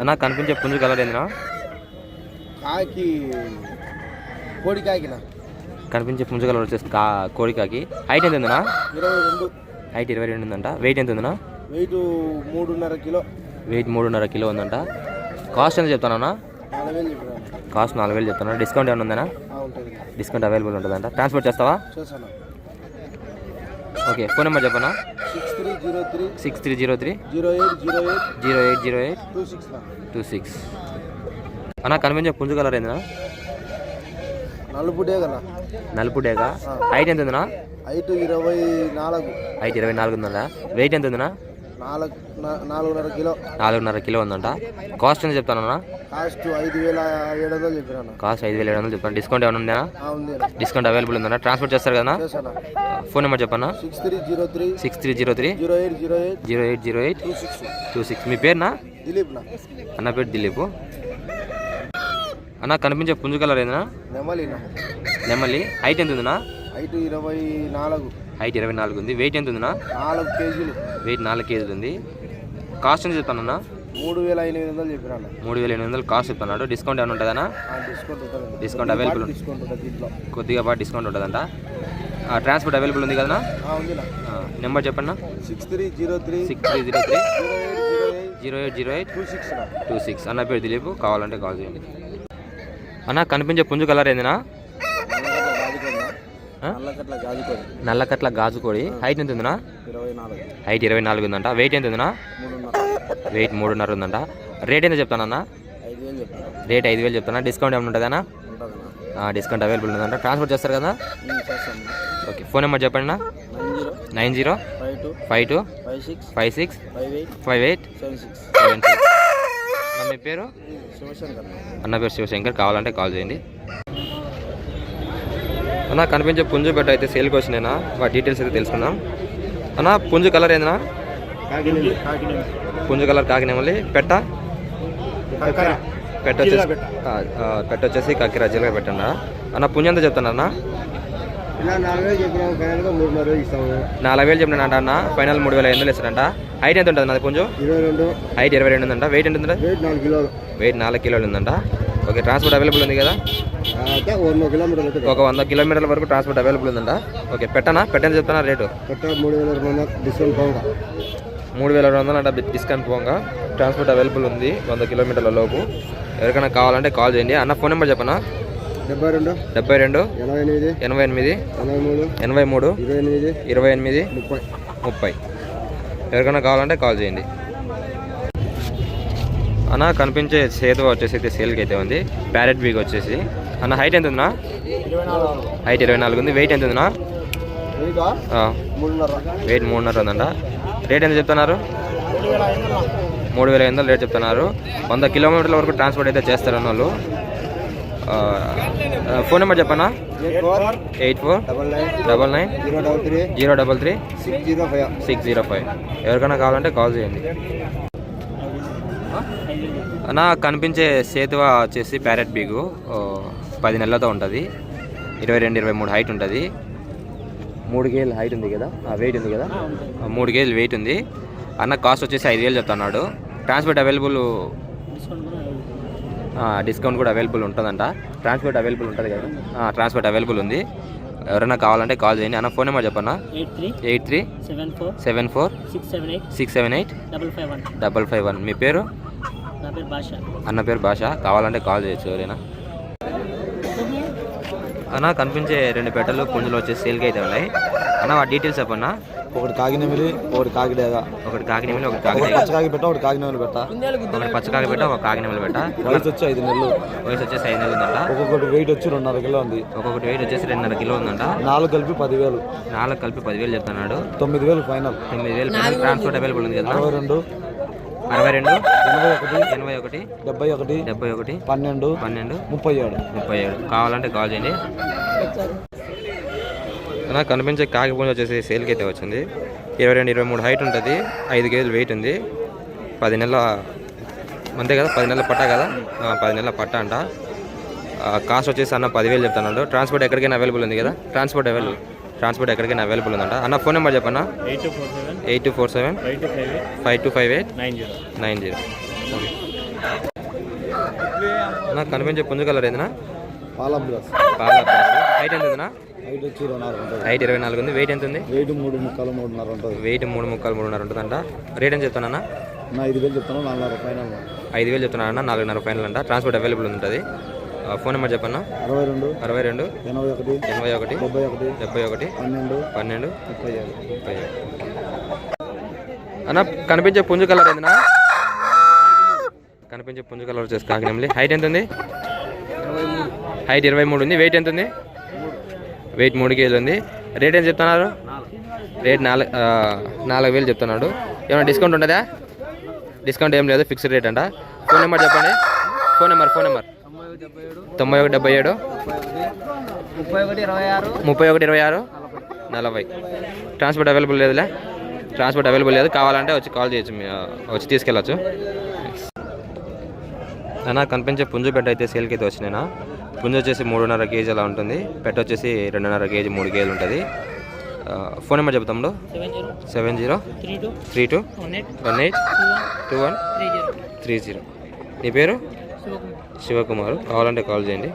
అన్న కనిపించే పుంజు కలర్ ఏందినా కాకి కోడి కాకిన కనిపించే పుంజు కలర్ వచ్చేసి కా కోడికాకి. హైట్ ఎంత ఉందన్నా? ఇరవై రెండు. హైట్ ఇరవై రెండు ఉందంట. వెయిట్ ఎంత ఉందన్నా? వెయిట్ మూడున్నర కిలో. వెయిట్ మూడున్నర కిలో ఉందంట. కాస్ట్ ఎంత చెప్తానన్నా? కాస్ట్ నాలుగు వేలు చెప్తాను డిస్కౌంట్ ఏమైనా ఉందన్నా? డిస్కౌంట్ అవైలబుల్ ఉంటుందంట. ట్రాన్స్పోర్ట్ చేస్తావా? ఓకే ఫోన్ నెంబర్ చెప్పనా? Six three zero three six three zero three zero eight zero eight zero eight zero eight two six two six అన్న కనిపించే పుంజు కలర్ ఏందన్నా? నలుపుడే కదా నలుపు డేగా హైట్ ఎంత ఉందన్నా హైట్ ఇరవై నాలుగు. హైట్ ఇరవై నాలుగు ఉందంట వెయిట్ ఎంత ఉందన్నా నాలుగు నా- నాలుగున్నర కిలో. నాలుగున్నర కిలో ఉందంట. కాస్ట్ ఎంత చెప్తానన్నా? కాస్ట్ ఐదు వేల ఏడు వందలు చెప్పినాను. కాస్ట్ ఐదు వేల ఏడు వందలు చెప్తాను డిస్కౌంట్ ఏమైనా ఉందా ఉంది. డిస్కౌంట్ అవైలబుల్ ఉందన్నా? ట్రాన్స్పోర్ట్ చేస్తారు కదా ఫోన్ నెంబర్ చెప్పన్నా? Six three zero three. Six three zero three. Zero eight zero eight. Zero eight zero eight. Two six. Two six. మీ పేరునా? దిలీప్ అన్న పేరు దిలీప్. అన్న కనిపించే పుంజు కలర్ ఏందన్నా? నెమలినా నెమ్మలి హైట్ ఎంత ఉందన్నా హైట్ ఇరవై నాలుగు. హైట్ ఇరవై నాలుగు ఉంది. వెయిట్ ఎంత ఉందన్నా నాలుగు కేజీలు. వెయిట్ నాలుగు కేజీలు ఉంది. కాస్ట్ ఎంత చెప్తానన్నా? మూడు వేల ఎనిమిది వందలు చెప్పినాను మూడు వేల ఎనిమిది వందలు కాస్ట్ చెప్తున్నాడు. డిస్కౌంట్ ఏమైనా ఉంటుందన్నా? డిస్కౌంట్ ఉంటుంది. డిస్కౌంట్ అవైలబుల్ ఉంటుంది కొద్దిగా పాటు డిస్కౌంట్ ఉంటుందంట. ట్రాన్స్పోర్ట్ అవైలబుల్ ఉంది ఉందినా నెంబర్ చెప్పన్నా? Six three zero three six three zero three zero eight zero eight two six two six అన్న పేరు దిలీప్. కావాలంటే కాల్ చేయండి. అన్న కనిపించే పుంజు కలర్ ఏందినా? నల్లకట్ల గాజుకోడి. నల్లకట్ల గాజుకోడి. హైట్ ఎంత ఉందినా? హైట్ ఇరవై నాలుగు ఉందంట. వెయిట్ ఎంత ఉందినా? వెయిట్ మూడున్నర ఉందంట. రేట్ ఎంత చెప్తానన్నా రేట్ ఐదు వేలు చెప్తానా. డిస్కౌంట్ ఏమైనా ఉంటుందన్నా. డిస్కౌంట్ అవైలబుల్ ఉందంట. ట్రాన్స్పోర్ట్ చేస్తారు కదా? ఓకే ఫోన్ నెంబర్ చెప్పండి nine zero. Five two five six five eight five eight seven six మీ పేరు? అన్న పేరు శివశంకర్. కావాలంటే కాల్ చేయండి. అన్న కనిపించే పుంజు బెట్ట అయితే సేల్కి వచ్చినాయినా? వాటి డీటెయిల్స్ అయితే తెలుసుకుందాం. అన్న పుంజు కలర్ ఏందన్నా పుంజు కలర్ కాకినేమల్లి పెట్ట? పెట్ట. వచ్చేసి పెట్ట. వచ్చేసి కక్కిరా జిల్లా పెట్టండి అన్న పుంజు ఎంత చెప్తానన్నా ఇలా నాలుగు వేలు చెప్పినానంట అన్న. ఫైనల్ మూడు వేల ఐదు వందలు ఇస్తారంట హైట్ ఎంత ఉంటుంది నాది పుంజు? హైట్ ఇరవై రెండు ఉందంట. వెయిట్ ఎంత ఉందంట వెయిట్ నాలుగు కిలోలు. వెయిట్ నాలుగు కిలోలు ఉందంట. ఓకే ట్రాన్స్పోర్ట్ అవైలబుల్ ఉంది కదా? ఒక వంద కిలోమీటర్ల వరకు ట్రాన్స్పోర్ట్ అవైలబుల్ ఉందంట. ఓకే పెట్టనా? పెట్టని చెప్తానా రేటు. మూడు వేల రెండు వందలు అంటే డిస్కౌంట్ పోగా. ట్రాన్స్పోర్ట్ అవైలబుల్ ఉంది వంద కిలోమీటర్ల లోపు. ఎవరికైనా కావాలంటే కాల్ చేయండి. అన్న ఫోన్ నెంబర్ చెప్పనా? డెబ్బై రెండు డెబ్బై రెండు ఎనభై ఎనిమిది ఎనభై మూడు ఇరవై ఎనిమిది ముప్పై. ముప్పై. ఎవరికైనా కావాలంటే కాల్ చేయండి. అన్న కనిపించే సేతు వచ్చేసి అయితే సేల్కి అయితే ఉంది. ప్యారెట్ బీగ్ వచ్చేసి. అన్న హైట్ ఎంత ఉందినా? హైట్ ఇరవై నాలుగు ఉంది. వెయిట్ ఎంత ఉందినా? వెయిటా మూడున్నర. ఉందంట. రేట్ ఎంత చెప్తున్నారు? మూడు వేల ఐదు వందలు రేట్ చెప్తున్నారు. వంద కిలోమీటర్ల వరకు ట్రాన్స్పోర్ట్ అయితే చేస్తారు అన్న వాళ్ళు ఫోన్ నెంబర్ చెప్పనా? Eight four double nine zero double three zero double three six zero five six zero five ఎవరికైనా కావాలంటే కాల్ చేయండి. అన్న కనిపించే సేతువ వచ్చేసి ప్యారెట్ బీగు. పది నెలలతో ఉంటుంది. ఇరవై రెండు ఇరవై మూడు హైట్ ఉంటుంది. మూడు కేజీలు హైట్ ఉంది కదా? వెయిట్ ఉంది కదా? మూడు కేజీలు వెయిట్ ఉంది. అన్న కాస్ట్ వచ్చేసి ఐదు వేలు చెప్తున్నాడు. ట్రాన్స్పోర్ట్ అవైలబుల్ డిస్కౌంట్ కూడా అవైలబుల్ ఉంటుందంట. ట్రాన్స్పోర్ట్ అవైలబుల్ ఉంటుంది కదా? ఆ, ట్రాన్స్పోర్ట్ అవైలబుల్ ఉంది. ఎవరైనా కావాలంటే కాల్ చేయండి. అన్న ఫోన్ నెంబర్ చెప్పన్నా? Eight three eight three seven four seven four six seven eight six seven eight double five one. Double five one. మీ పేరు? నా పేరు భాష. అన్న పేరు భాష. కావాలంటే కాల్ చేయొచ్చు ఎవరైనా. అన్న కనిపించే రెండు పెట్టలు పుంజులు వచ్చేసి సేల్కి అయితే ఉన్నాయి. అన్న వాటి డీటెయిల్స్ చెప్పన్నా? ఒకటి కాకినమిలి ఒకటి కాకిడేగా. ఒకటి కాకినేమిలి ఒకటి కాకినే పచ్చ కాకి పెట్ట ఒకటి కాకినమిలి పెట్ట. ఒకటి పచ్చ కాకి పెట్ట ఒక కాకినేమిలి పెట్ట. వయసు వచ్చి ఐదు నెలలు. వయసు వచ్చేసి ఐదు నెలలు ఉందంట. ఒక్కొక్కటి వెయిట్ వచ్చి రెండున్నర కిలో ఉంది. ఒక్కొక్కటి వెయిట్ వచ్చేసి రెండున్నర కిలో ఉందంట. నాలుగు కలిపి పదివేలు. నాలుగు కలిపి పదివేలు చెప్తున్నాడు. తొమ్మిది వేలు ఫైనల్. తొమ్మిది వేలు ట్రాన్స్పోర్ట్ అవైలబుల్ ఉంది కదా. అరవై రెండు. అరవై రెండు ఎనభై ఒకటి ఎనభై ఒకటి డెబ్బై ఒకటి డెబ్బై ఒకటి పన్నెండు పన్నెండు ముప్పై ఏడు. ముప్పై ఏడు. కావాలంటే కాల్ చేయండి. నాకు కనిపించే కాకి పుంజ వచ్చేసి సేల్కి అయితే వచ్చింది. ఇరవై రెండు ఇరవై మూడు హైట్ ఉంటుంది. ఐదు కేజీలు వెయిట్ ఉంది. పది నెలల అంతే కదా? పది నెలల పట్టా కదా? పది నెలల పట్టా అంట. కాస్ట్ వచ్చేసి అన్న పదివేలు చెప్తున్నాడు. ట్రాన్స్పోర్ట్ ఎక్కడికైనా అవైలబుల్ ఉంది కదా? ట్రాన్స్పోర్ట్ అవైలబుల్ ట్రాన్స్పోర్ట్ ఎక్కడికైనా అవైలబుల్ ఉందంట. అన్న ఫోన్ నెంబర్ చెప్పన్నా? Eight two four seven. Eight two four seven five two five eight five two five eight nine zero. Nine zero. నాకు కనిపించే పుంజు కలర్ ఏందన్నా పాల బ్రస్ బాగా హైట్ ఎంత ఉందన్నా హైట్ వచ్చి ఇరవై నాలుగు ఉంటుంది. హైట్ ఇరవై నాలుగు ఉంది. వెయిట్ ఎంత ఉంది వెయిట్ మూడు ముక్కలు మూడున్నర ఉంటుంది. వెయిట్ మూడు ముక్కలు మూడున్నర ఉంటుందంట. రేట్ అని చెప్తానన్నా? నా ఐదు వేలు చెప్తాను నాలుగున్నర ఫైనల్. ఐదు వేలు చెప్తున్నానన్నా నాలుగున్నర ఫైనల్ అంట. ట్రాన్స్పోర్ట్ అవైలబుల్ ఉంటుంది ఫోన్ నెంబర్ చెప్పన్నా? అరవై రెండు అరవై రెండు ఎనభై ఒకటి ఎనభై ఒకటి డెబ్బై ఒకటి డెబ్బై ఒకటి పన్నెండు పన్నెండు ముప్పై ఏడు. ముప్పై ఏడు. అన్న కనిపించే పుంజు కలర్ ఏందన్నా కనిపించే పుంజు కలర్ వచ్చేసి కాకినెమ్మిలి హైట్ ఎంత ఉంది హైట్ ఇరవై మూడు ఉంది. వెయిట్ ఎంత ఉంది వెయిట్ మూడు కేజీలు ఉంది. రేట్ ఏం చెప్తున్నారు? రేట్ నాలుగు నాలుగు వేలు చెప్తున్నాడు. ఏమైనా డిస్కౌంట్ ఉంటుందా? డిస్కౌంట్ ఏం లేదు. ఫిక్స్డ్ రేట్ అంట. ఫోన్ నెంబర్ చెప్పండి. ఫోన్ నెంబర్ ఫోన్ నెంబర్ తొంభై ఒకటి డెబ్బై ఏడు. ముప్పై ఒకటి ఇరవై ఆరు. ముప్పై ఒకటి ఇరవై ఆరు. నలభై. ట్రాన్స్పోర్ట్ అవైలబుల్ లేదులే? ట్రాన్స్పోర్ట్ అవైలబుల్ లేదు. కావాలంటే వచ్చి కాల్ చేయొచ్చు వచ్చి తీసుకెళ్ళచ్చు. అన్న కనిపించే పుంజు పెట్ట అయితే సేల్కి అయితే వచ్చినాయినా. పుంజు వచ్చేసి మూడున్నర కేజీ అలా ఉంటుంది. పెట్ట వచ్చేసి రెండున్నర కేజీ మూడు కేజీలు ఉంటుంది. ఫోన్ నెంబర్ చెప్తాము seven zero seven zero. Three two. Three two. One eight. One eight. Two one. Three zero. Three zero. నీ పేరు? శివకుమార్ కావాలంటే కాల్ చేయండి.